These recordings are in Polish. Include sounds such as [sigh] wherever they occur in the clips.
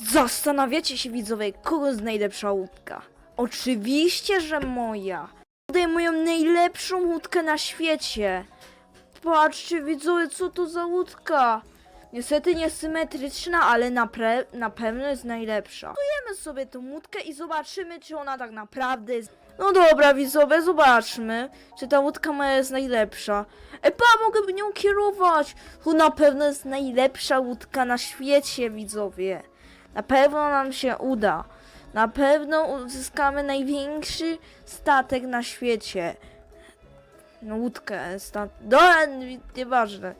Zastanawiacie się widzowie, kogo jest najlepsza łódka? Oczywiście, że moja. Tutaj moją najlepszą łódkę na świecie. Patrzcie widzowie, co to za łódka. Niestety niesymetryczna, ale na, na pewno jest najlepsza. Spróbujemy sobie tą łódkę i zobaczymy, czy ona tak naprawdę jest... No dobra widzowie, zobaczmy, czy ta łódka moja jest najlepsza. E pa, mogę nią kierować. To na pewno jest najlepsza łódka na świecie, widzowie. Na pewno nam się uda. Na pewno uzyskamy największy statek na świecie. No łódkę, stat... No, nieważne.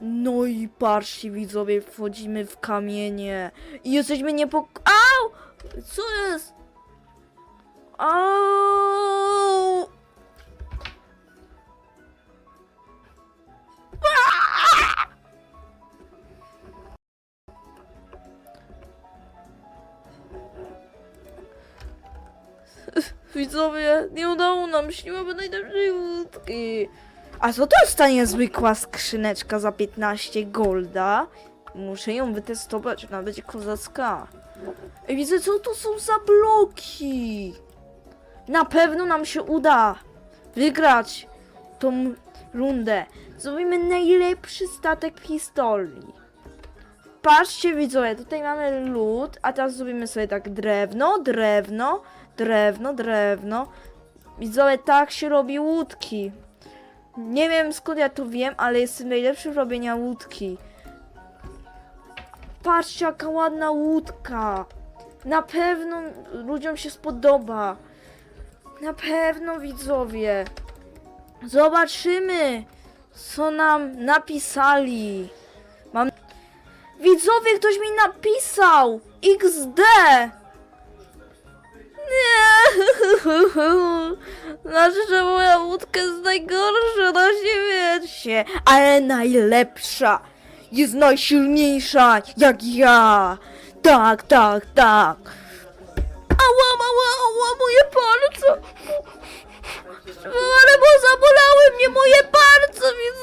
No i patrzcie widzowie, wchodzimy w kamienie i jesteśmy niepok... Au! Co jest? Au! Widzowie, nie udało nam się, nie mamy łódki. A co to jest ta niezwykła skrzyneczka za 15 golda? Muszę ją wytestować, ona będzie kozacka. Ej, widzę, co to są za bloki. Na pewno nam się uda wygrać tą rundę. Zrobimy najlepszy statek w historii. Patrzcie widzowie, tutaj mamy lód, a teraz zrobimy sobie tak drewno, drewno, drewno, drewno. Widzowie, tak się robi łódki. Nie wiem skąd ja to wiem, ale jestem najlepszy w robienia łódki. Patrzcie, jaka ładna łódka. Na pewno ludziom się spodoba. Na pewno widzowie. Zobaczymy, co nam napisali. Widzowie, ktoś mi napisał! XD! Nie! [laughs] Znaczy, że moja łódka jest najgorsza na świecie, ale najlepsza! Jest najsilniejsza, jak ja! Tak, tak, tak! Ała, ała, ała, moje palce! Ale bo zabolały mnie moje palce, więc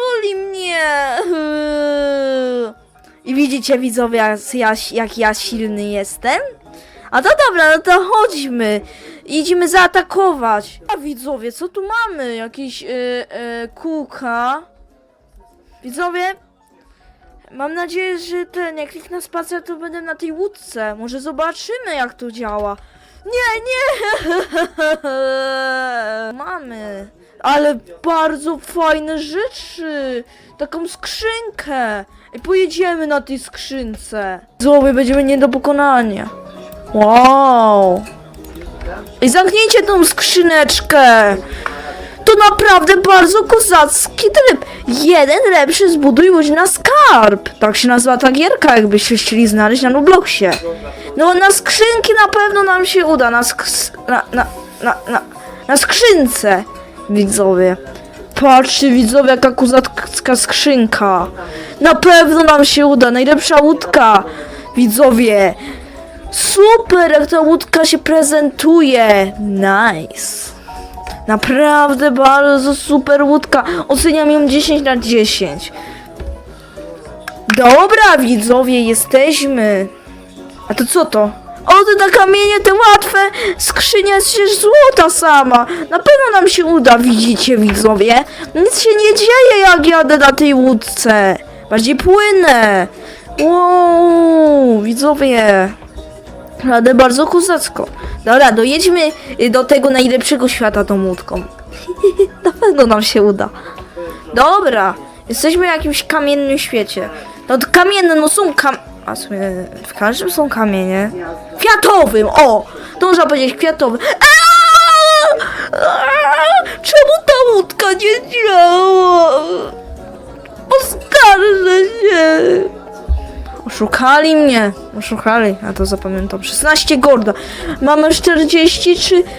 boli mnie! Widzicie widzowie, jak ja, jak ja silny jestem? A to dobra, no to chodźmy. Idziemy zaatakować. A widzowie, co tu mamy? Jakieś yy, yy, kółka. Widzowie, mam nadzieję, że ten, jak kliknę spacer, to będę na tej łódce. Może zobaczymy, jak to działa. Nie, nie! [laughs] Mamy. Ale bardzo fajne rzeczy. Taką skrzynkę. I pojedziemy na tej skrzynce. Widzowie, będziemy nie do pokonania. Wow! I zamknijcie tą skrzyneczkę! To naprawdę bardzo kozacki tryb! Jeden lepszy zbuduj łódź na skarb! Tak się nazywa ta gierka, jakbyście chcieli znaleźć na Robloxie. No na skrzynki na pewno nam się uda, na sk- na, na, na, na, na skrzynce, widzowie. Patrzcie widzowie, jaka kozacka skrzynka. Na pewno nam się uda, najlepsza łódka. Widzowie, Super, jak ta łódka się prezentuje. Nice. Naprawdę bardzo super łódka. Oceniam ją 10 na 10. Dobra, widzowie, jesteśmy. A to co to? O, te na kamienie, te łatwe. Skrzynia jest przecież złota sama. Na pewno nam się uda, widzicie, widzowie. Nic się nie dzieje, jak jadę na tej łódce. Bardziej płynę. Wow, widzowie. Radę bardzo kozacko. Dobra, dojedźmy y, do tego najlepszego świata tą łódką. [laughs] Na pewno nam się uda. Dobra, jesteśmy w jakimś kamiennym świecie. No to kamienne, no są kam... A w każdym są kamienie. Kwiatowym, o! To można powiedzieć kwiatowym. Czemu ta łódka nie działa? Poskarżę się. Oszukali mnie. Oszukali, ja to zapamiętam. 16 gorda. Mamy 43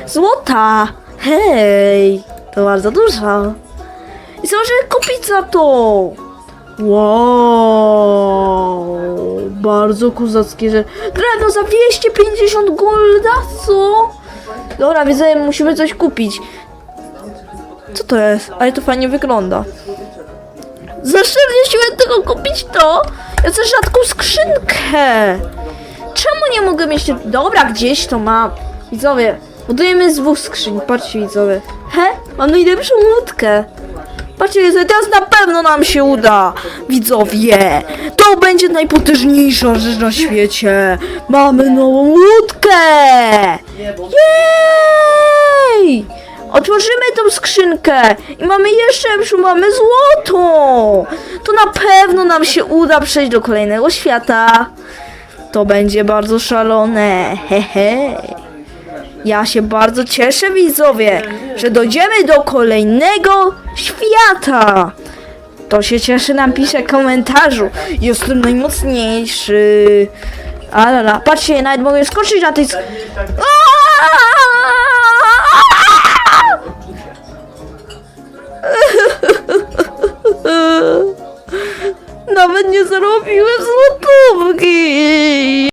złota. Hej, to bardzo dużo. I co możemy kupić za to? Wow, bardzo kozackie, że drewno za 250 golda, co? Dobra, widzę, musimy coś kupić. Co to jest? Ale to fajnie wygląda. Za 40 tylko kupić to? Ja chcę rzadką skrzynkę. nie mogę mieć... Dobra, gdzieś to mam. Widzowie, budujemy z dwóch skrzyń. Patrzcie, widzowie. He? Mam najlepszą łódkę. Patrzcie, teraz na pewno nam się uda. Widzowie, to będzie najpotężniejsza rzecz na świecie. Mamy nową łódkę. Jej! Otworzymy tą skrzynkę i mamy jeszcze lepszą, mamy złoto! To na pewno nam się uda przejść do kolejnego świata. To będzie bardzo szalone. Hehe. Ja się bardzo cieszę, widzowie, że dojdziemy do kolejnego świata. To się cieszy, napiszę w komentarzu. Jestem najmocniejszy. Alala, patrzcie, nawet mogę skoczyć na tej... sk-